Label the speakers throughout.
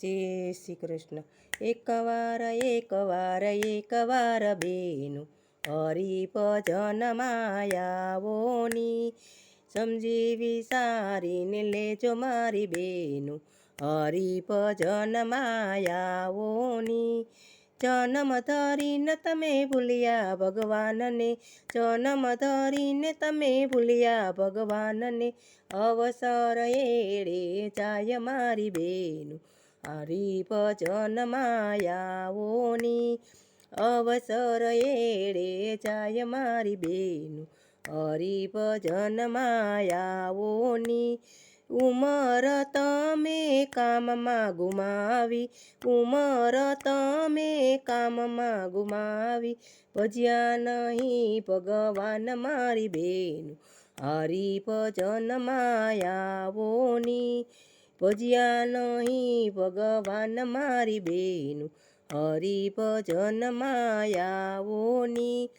Speaker 1: જય શ્રી કૃષ્ણ. એકવાર એકવાર એકવાર બેનું હરી ભજન માયાવોની સમજી વિસારીને લેજો મારી બેનું હરી ભજન માયાવોની જન્મ ધરીને તમે ભૂલ્યા ભગવાનને, જન્મ ધરીને તમે ભૂલ્યા ભગવાનને. અવસર એડે જાય મારી બેનું હરિભજન માયાઓની અવસર એડે જાય મારી બેનું હરિભજન માયાઓની ઉમર તમે કામમાં ગુમાવી ઉમર તમે કામમાં ગુમાવી ભજ્યા નહીં ભગવાન મારી બેનું હરિભજન માયાઓની ભજ્યા નહીં ભગવાન મારી બેનું, હરિભજન માયાઓની.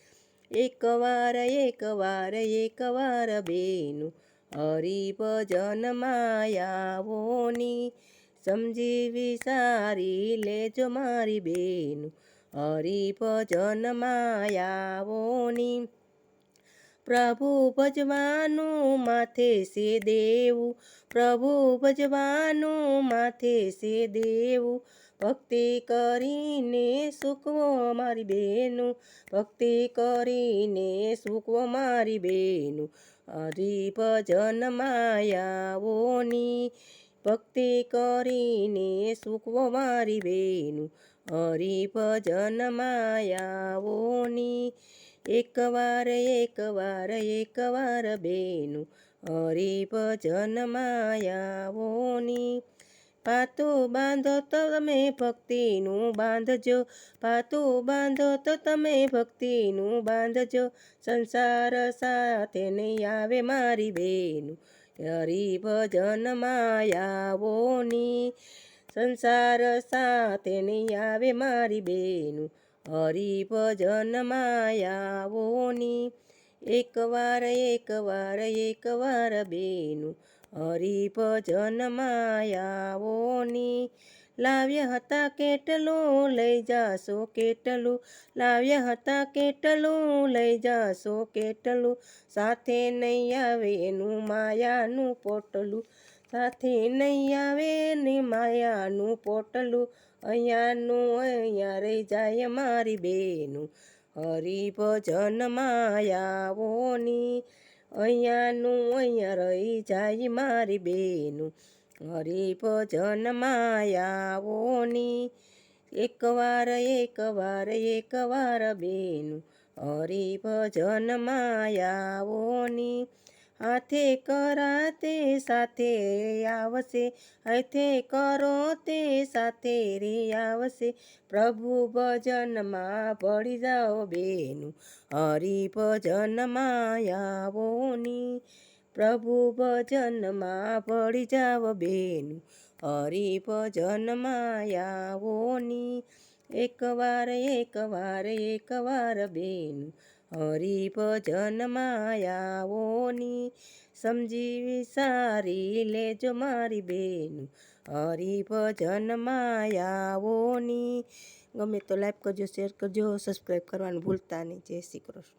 Speaker 1: એકવાર એકવાર એકવાર બેનું, હરિભજન માયાઓની. સમજી વિસારી લેજો મારી બેનું, હરિભજન માયાઓની. પ્રભુ ભજવાનું માથે સે દેવું. પ્રભુ ભજવાનું માથે સે દેવું. ભક્તિ કરીને સુકવો મારી બેનું. ભક્તિ કરીને સુકવો મારી બેનું. હરિભજન માયાઓની. ભક્તિ કરીને સુકવો મારી બેનું. હરિભજન માયાઓની. એકવાર એકવાર એકવાર બેનું હરિભજન માયાઓની પાતું બાંધો તો તમે ભક્તિનું બાંધજો, પાતું બાંધો તો તમે ભક્તિનું બાંધજો, સંસાર સાથે નહીં આવે મારી બેનું હરિભજન માયાઓની, સંસાર સાથે નહીં આવે મારી બેનું હરિભજન માયાઓની એકવાર એકવાર એકવાર બેનું હરિભજન માયાઓની લાવ્યા હતા કેટલું, લઈ જાશો કેટલું? લાવ્યા હતા કેટલું, લઈ જાશો કેટલું? સાથે નહીં આવે એનું માયાનું પોટલું. સાથે નહીં આવે ને માયાનું પોટલું. અહીંયાનું, અહીંયા રહી જાય મારી બેનું. હરિભજન માયાઓની. અહીંયાનું, અહીંયા રહી જાય મારી બેનું. હરિભજન માયાઓની. એકવાર એકવાર એકવાર બેનું. હરિભજન માયાઓની. હાથે કરાતે સાથે આવશે હાથે કરો તે સાથે રે આવશે પ્રભુ ભજનમાં પડી જાઓ બેનું હરિભજન માયાઓની પ્રભુ ભજનમાં પડી જાઓ બેનું હરિભજન માયાઓની એકવાર એકવાર એકવાર બેનું હરિભજન માયાઓની સમજી વિસારી લેજો મારી બેનું. હરિભજન માયાઓની ગમે તો લાઈક કરજો શેર કરજો સબસ્ક્રાઈબ કરવાનું ભૂલતા નહીં. જય શ્રી કૃષ્ણ.